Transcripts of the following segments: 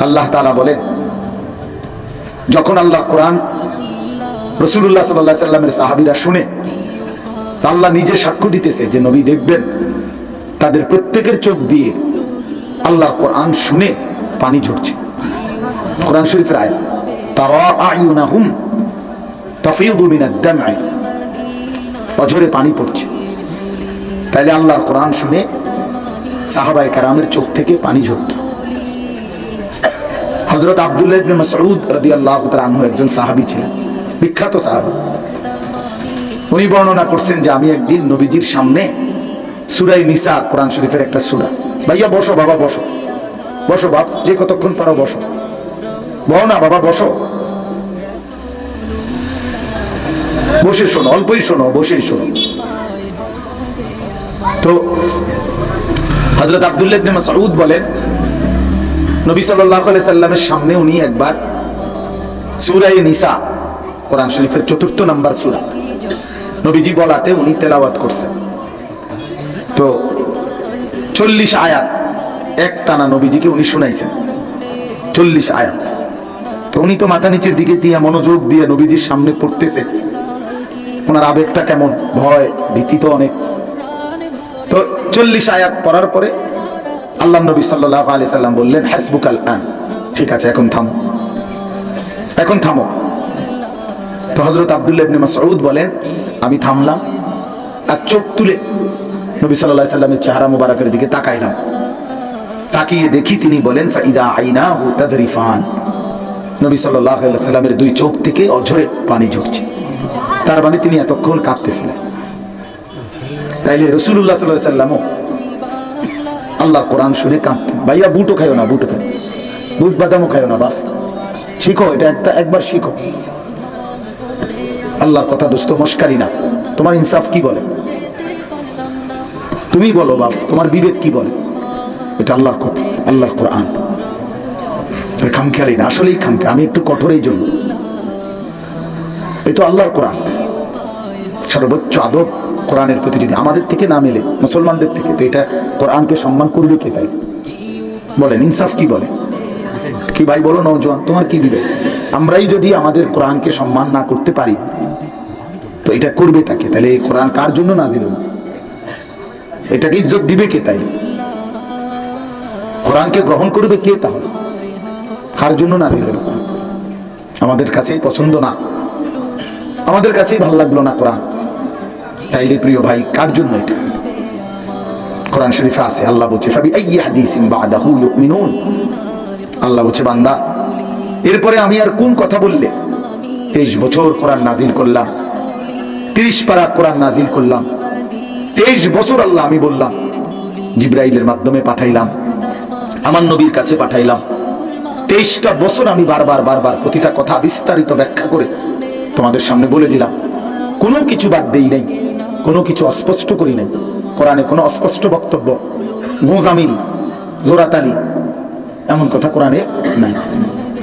আল্লাহ তালা বলেন, যখন আল্লাহ কোরআন রসুল্লাহ সাল্লাহ সাল্লামের সাহাবিরা শুনে আল্লাহ নিজে সাক্ষ্য দিতেছে যে নবী দেখবেন, তাদের প্রত্যেকের চোখ দিয়ে আল্লাহ কোরআন শুনে পানি ঝরছে। কোরআন শরীফের আয় তারা দাম'i অঝরে পানি পড়ছে। তাইলে আল্লাহর কোরআন শুনে সাহাবায়ে কারামের চোখ থেকে পানি ঝরত। হযরত আব্দুল্লাহ ইবনে মাসউদ রাদিয়াল্লাহু তাআলা আনহু একজন সাহাবী ছিলেন, বিখ্যাত সাহাবী। উনি বর্ণনা করছেন যে, আমি একদিন নবীজির সামনে সুরাই নিসা, কোরআন শরীফের একটা সূরা। ভাইয়া, বসো, বাবা, বসো। বসো, বাপ, যে কতক্ষণ পারো বসো। বলো না, বাবা, বসো। বসে শোনো, অল্পই শোনো, বসেই শোনো। তো হজরত আব্দুল্লাহ ইবনে মাসউদ বলেন নবী সাল্লাল্লাহু সাল্লামের সামনে উনি একবার সূরা নিসা, কোরআন শরীফের চতুর্থ নাম্বার সূরা, নবীজি বলাতে উনি তেলাওয়াত করছেন। তো চল্লিশ আয়াত এক টানা নবীজিকে উনি শুনাইছেন। চল্লিশ আয়াত। তো উনি তো মাথা নিচের দিকে দিয়ে মনোযোগ দিয়ে নবীজির সামনে পড়তেছে ওনার আবেগটা কেমন? ভয়, ভীতি তো অনেক। তো চল্লিশ আয়াত পড়ার পরে আল্লাহ নবী সাল্লাহ আলি সাল্লাম বললেন হাসবুক আল আন। ঠিক আছে, এখন থামো। এখন থামো। তো হজরত আবদুল্লাহ ইবনে মাসউদ বলেন, আমি থামলাম আর চোখ তুলে নবী সাল্লাহ সাল্লামের চেহারা মুবারকের দিকে তাকাইলাম তাকিয়ে দেখি তিনি বলেন, ফাইদা আইনা হু তাদরিফান। নবী সাল্লাহ সাল্লামের দুই চোখ থেকে অঝরে পানি ঝরছে। তার মানে তিনি এতক্ষণ কাঁদতেছিলেন তাইলে রসুল্লাহ সাল্লাহ সাল্লামও আল্লাহর কোরআন শুনে কাঁদতেন ভাইয়া বুটো খাইও না বুটো খাই বুট বাদামও খাইও না বাপ শিখো, এটা একটা একবার শিখো। আল্লাহর কথা দোস্ত, মস্কারি না। তোমার ইনসাফ কি বলে? তুমি বলো বাপ তোমার বিবেক কি বলে? এটা আল্লাহর কথা, আল্লাহর কোরআন। খামখেয়ালি না, আসলেই খামখে আমি একটু কঠোর এই জন্য। এই তো আল্লাহর কোরআন। সর্বোচ্চ আদব কোরআনের প্রতি যদি আমাদের থেকে না মেলে, মুসলমানদের থেকে, তো এটা কোরআনকে সম্মান করবে কে তাই বলেন, ইনসাফ কি বলে? কি ভাই বলো নৌজওয়ান তোমার কি বিবেক? আমরাই যদি আমাদের কোরআনকে সম্মান না করতে পারি, তো এটা করবে তাকে তাহলে এই কোরআন কার জন্য নাজিল হলো এটাকে ইজ্জত দিবে কে তাই? কোরআনকে গ্রহণ করবে কে তাহলে? কার জন্য হলো কোরআন? আমাদের কাছেই পছন্দ না। আমাদের কাছেই ভালো লাগল না কোরআন। তাইলে প্রিয় ভাই, কার জন্য এটা? কোরআন শরীফে আছে, আল্লাহ বলছে, ফাবি আইয়ি হাদিসিন বাদাহু ইউমিনুন? আল্লাহ বলছে, বান্দা, এরপরে আমি আর কোন কথা বললে? তেইশ বছর কোরআন নাজিল করলাম, তিরিশ পারা কোরআন নাজিল করলাম, তেইশ বছর আল্লাহ আমি বললাম, জিব্রাইলের মাধ্যমে পাঠাইলাম, আমার নবীর কাছে পাঠাইলাম। তেইশটা বছর আমি বারবার বারবার প্রতিটা কথা বিস্তারিত ব্যাখ্যা করে তোমাদের সামনে বলে দিলাম। কোনো কিছু বাদ দেই নাই। কোনো কিছু অস্পষ্ট করি নাই। কোরআনে কোনো অস্পষ্ট বক্তব্য। গোজামিল জোরাতালি এমন কথা কোরআনে নাই।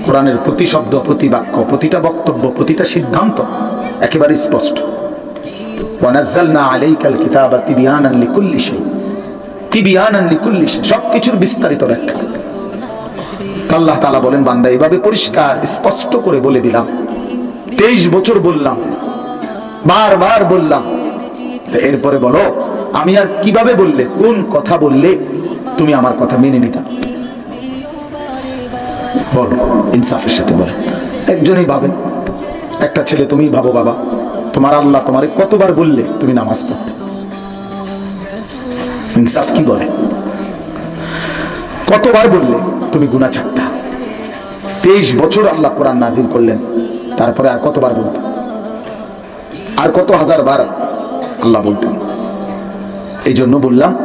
কোরআনের প্রতি শব্দ, প্রতি বাক্য, প্রতিটা বক্তব্য, প্রতিটা সিদ্ধান্ত একেবারে স্পষ্ট। সবকিছুর বিস্তারিত আল্লাহ বলেন, বান্দা এইভাবে পরিষ্কার, স্পষ্ট করে বলে দিলাম। তেইশ বছর বললাম, বারবার বললাম এরপরে বলো, আমি আর কীভাবে বললে, কোন কথা বললে তুমি আমার কথা মেনে নিতা বলো, ইনসাফের সাথে বলো। একজনই ভাবেন একটা ছেলে তুমি ভাবো বাবা, তোমার আল্লাহ তোমারে কতবার বললে তুমি নামাজ পড়তে? ইনসাফ কি বলে? কতবার বললে তুমি গুণা ছাড়তা? তেইশ বছর আল্লাহ কোরআন নাজিল করলেন, তারপরে আর কতবার বলতো? আর কত হাজার বার আল্লাহ বলতেন। এই জন্য বললাম,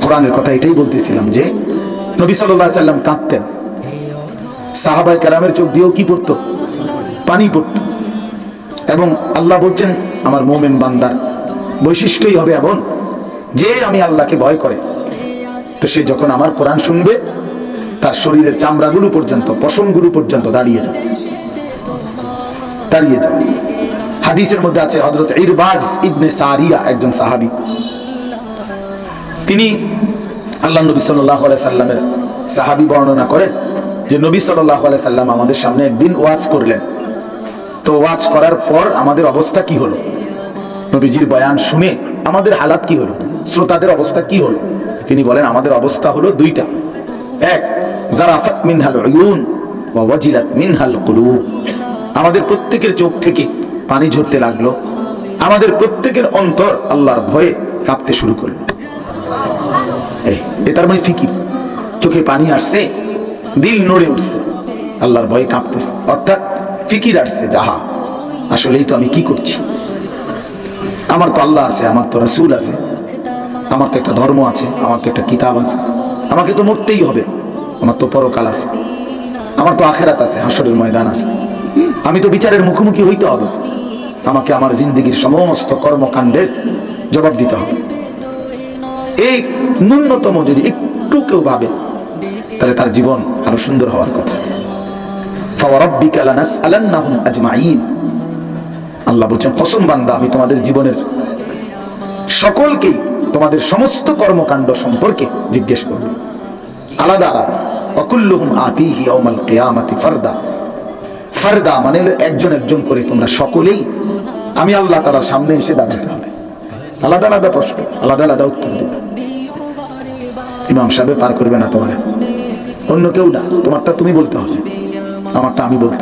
কোরআনের কথা এটাই বলতেছিলাম যে, নবী সাল্লাহ সাল্লাম কাঁদতেন। সাহাবাই কারামের চোখ দিয়েও কি পড়তো? পানি পড়তো। এবং আল্লাহ বলছেন, আমার মোমেন বান্দার বৈশিষ্ট্যই হবে এমন যে আমি আল্লাহকে ভয় করে। তো সে যখন আমার কোরআন শুনবে, তার শরীরের চামড়াগুলো পর্যন্ত, পশমগুলো পর্যন্ত দাঁড়িয়ে যাবে। দাঁড়িয়ে যাবে। হাদিসের মধ্যে আছে হজরত ইরবাজ ইবনে সারিয়া একজন সাহাবি। তিনি আল্লাহ নবী সাল্লাহ সাল্লামের সাহাবি বর্ণনা করেন যে নবী সাল্লাহ সাল্লাম আমাদের সামনে একদিন ওয়াজ করলেন। তো ওয়াজ করার পর আমাদের অবস্থা কি হলো? নবীজির বয়ান শুনে আমাদের হালাত কি হলো? শ্রোতাদের অবস্থা কি হলো? তিনি বলেন, আমাদের অবস্থা হলো দুইটা। এক জারাফাত মিনহাল মিনহাল আমাদের প্রত্যেকের চোখ থেকে পানি ঝরতে লাগল। আমাদের প্রত্যেকের অন্তর আল্লাহর ভয়ে কাঁপতে শুরু করল। তার মানে ফিকির। চোখে পানি আসছে, দিল নড়ে উঠছে। আল্লাহর ভয়ে কাঁপতেছে। অর্থাৎ ফিকির আসছে, যাহা। আসলেই তো আমি কি করছি? আমার তো আল্লাহ আছে, আমার তো রাসূল আছে। আমার তো একটা ধর্ম আছে, আমার তো একটা কিতাব আছে। আমাকে তো মরতেই হবে। আমার তো পরকাল আছে। আমার তো আখেরাত আছে হাসরের ময়দান আছে। আমি তো বিচারের মুখোমুখি হইতে হবে। আমাকে আমার জিন্দগির সমস্ত কর্মকাণ্ডের জবাব দিতে হবে। এই ন্যূনতম যদি একটু কেউ ভাবে, তাহলে তার জীবন আরও সুন্দর হওয়ার কথা। আল্লাহ বলছেন, কসম বান্দা, আমি তোমাদের জীবনের সকলকেই তোমাদের সমস্ত কর্মকাণ্ড সম্পর্কে জিজ্ঞেস করব। আলাদা আলাদা। অকুল্লুহম আতিহি অমাল কেয়ামাতি ফারদা। ফারদা মানে হলো একজন একজন করে তোমরা সকলেই আমি আল্লাহ তালার সামনে এসে দাঁড়াতে হবে। আলাদা আলাদা প্রশ্ন, আলাদা আলাদা উত্তর দেবে। ইমাম সাহেব, পার করবে না তোমার। অন্য কেউ না, তোমারটা তুমি বলতে হবে। আমারটা আমি বলতে